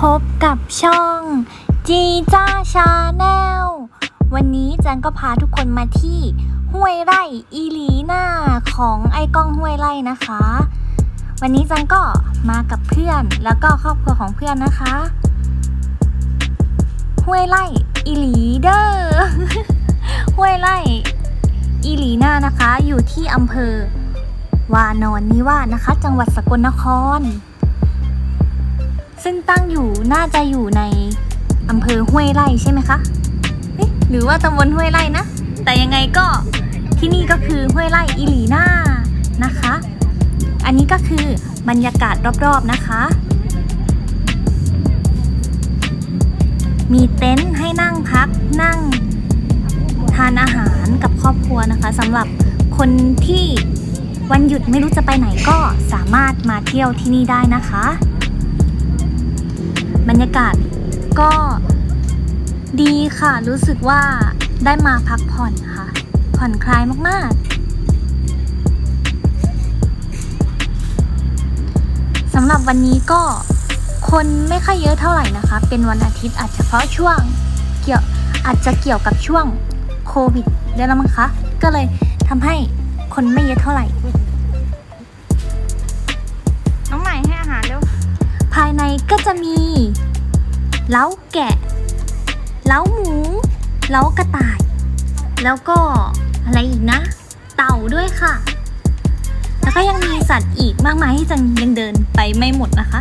พบกับช่องจีจ้าชาแนลวันนี้จันก็พาทุกคนมาที่ห้วยไร่อีหลีหน้าของไอ้ก้องห้วยไร่นะคะ วันนี้จันก็มากับเพื่อนแล้วก็ครอบครัวของเพื่อนนะคะ ห้วยไร่อีหลีเดอร์ห้วยไร่อีหลีหน้านะคะ อยู่ที่อำเภอ วานอนนิวาสนะคะ จังหวัดสกลนคร ซึ่งตั้งอยู่น่าจะอยู่ในอำเภอห้วยไร่ใช่ไหมคะเอ๊ะหรือว่าตำบลห้วยไร่นะ แต่ยังไงก็ที่นี่ก็คือห้วยไร่อีหลีน้านะคะ อันนี้ก็คือบรรยากาศรอบๆนะคะ มีเต็นท์ให้นั่งพักนั่งทานอาหารกับครอบครัวนะคะสำหรับคนที่วันหยุดไม่รู้จะไปไหนก็สามารถมาเที่ยวที่นี่ได้นะคะ บรรยากาศก็ดีค่ะ รู้สึกว่าได้มาพักผ่อนค่ะ ผ่อนคลายมากๆสำหรับวันนี้ก็คนไม่ค่อยเยอะเท่าไหร่นะคะ เป็นวันอาทิตย์อาจจะเพราะช่วงเกี่ยวอาจจะเกี่ยวกับช่วงโควิดได้แล้วมั้งคะ ก็เลยทำให้คนไม่เยอะเท่าไหร่ เล้าแกะ เล้าหมู เล้ากระต่าย แล้วก็อะไรอีกนะ เต่าด้วยค่ะ แล้วก็ยังมีสัตว์อีกมากมายที่จันยังเดินไปไม่หมดนะคะ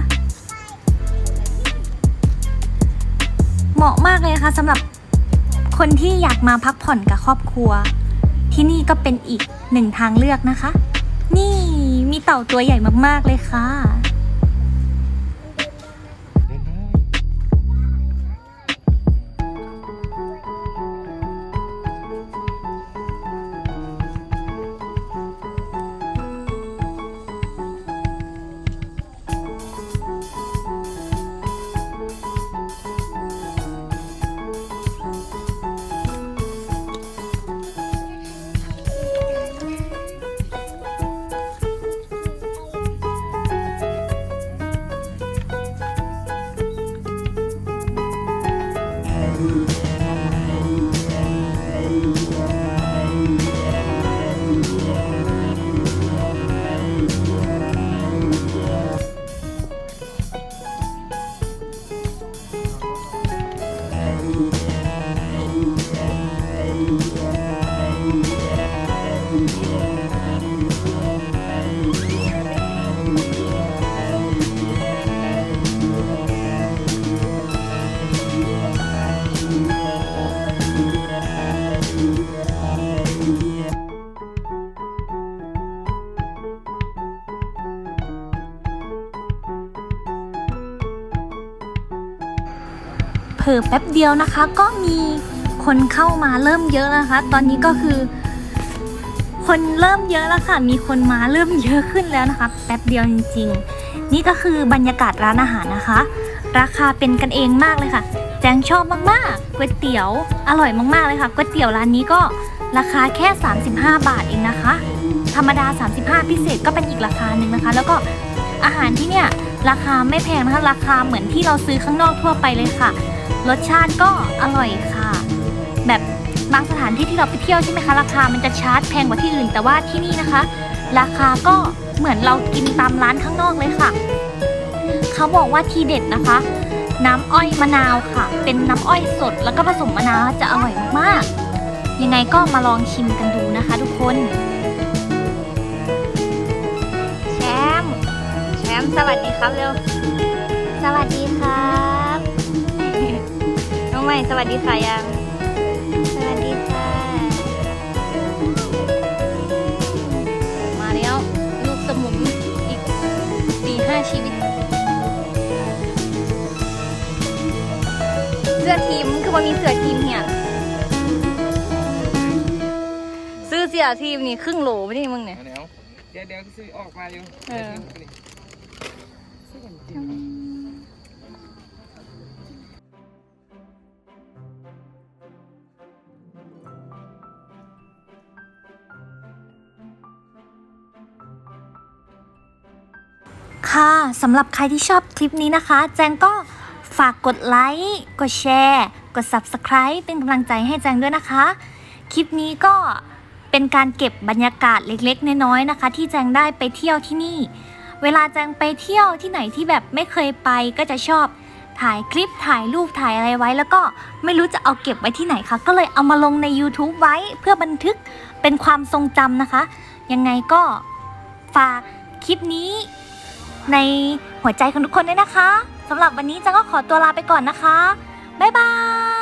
เหมาะมากเลยนะคะสำหรับคนที่อยากมาพักผ่อนกับครอบครัว ที่นี่ก็เป็นอีกหนึ่งทางเลือกนะคะ นี่มีเต่าตัวใหญ่มากๆเลยค่ะ เผลอแป๊บเดียวนะคะ ก็มีคนเข้ามาเริ่มเยอะนะคะ ตอนนี้ก็คือ คนเริ่มเยอะแล้วค่ะ มีคนมาเริ่มเยอะขึ้นแล้วนะคะ แป๊บเดียวจริง ๆ นี่ก็คือบรรยากาศร้านอาหารนะคะ ราคาเป็นกันเองมากเลยค่ะ แจงชอบมากๆก๋วยเตี๋ยวอร่อยมากๆเลยค่ะก๋วยเตี๋ยวร้านนี้ก็ราคาแค่ 35 บาทเองนะคะ ธรรมดา 35 พิเศษก็เป็นอีกราคาหนึ่งนะคะ แล้วก็อาหารที่เนี่ยราคาไม่แพงนะคะ ราคาเหมือนที่เราซื้อข้างนอกทั่วไปเลยค่ะ รสชาติก็อร่อยค่ะ แบบบางสถานที่ที่เราไปเที่ยวใช่ไหมคะ ราคามันจะชาร์จแพงกว่าที่อื่น แต่ว่าที่นี่นะคะ ราคาก็เหมือนเรากินตามร้านข้างนอกเลยค่ะ เขาบอกว่าทีเด็ดนะคะ น้ำอ้อยมะนาวค่ะ เป็นน้ำอ้อยสดแล้วก็ผสมมะนาวจะอร่อยมากๆ ยังไงก็มาลองชิมกันดูนะคะ ทุกคนแชมป์แชมป์สวัสดีครับเร็วสวัสดีครับน้องให ม่สวัสดีค่ะยัง สวัสดีค่ะ มาแล้วลูกสมุนอีกสี่ห้าชีวิต เสื้อทีมคือมันมีเสื้อทีมเหียนซื้อเสื้อทีมนี่ครึ่งโหลไม่ได้มึงเนี่ยเดี๋ยวเดี๋ยวเดี๋ยวซื้อออกมาอยู่เออ ค่ะสำหรับใครที่ชอบคลิปนี้นะคะ แจงก็ฝากกดไลค์กดแชร์กด Subscribe เป็นกำลังใจให้แจงด้วยนะคะ คลิปนี้ก็เป็นการเก็บบรรยากาศเล็กๆ น้อยๆนะคะ ที่แจงได้ไปเที่ยวที่นี่ เวลาแจงไปเที่ยวที่ไหนที่แบบไม่เคยไปก็จะชอบถ่ายคลิปถ่ายรูปถ่ายอะไรไว้ แล้วก็ไม่รู้จะเอาเก็บไว้ที่ไหนคะก็เลยเอามาลงใน YouTube ไว้เพื่อบันทึกเป็นความทรงจำนะคะ ยังไงก็ฝากคลิปนี้ ในหัวใจของทุกคนด้วยนะคะสำหรับวันนี้จังก็ขอตัวลาไปก่อนนะคะ บ๊ายบาย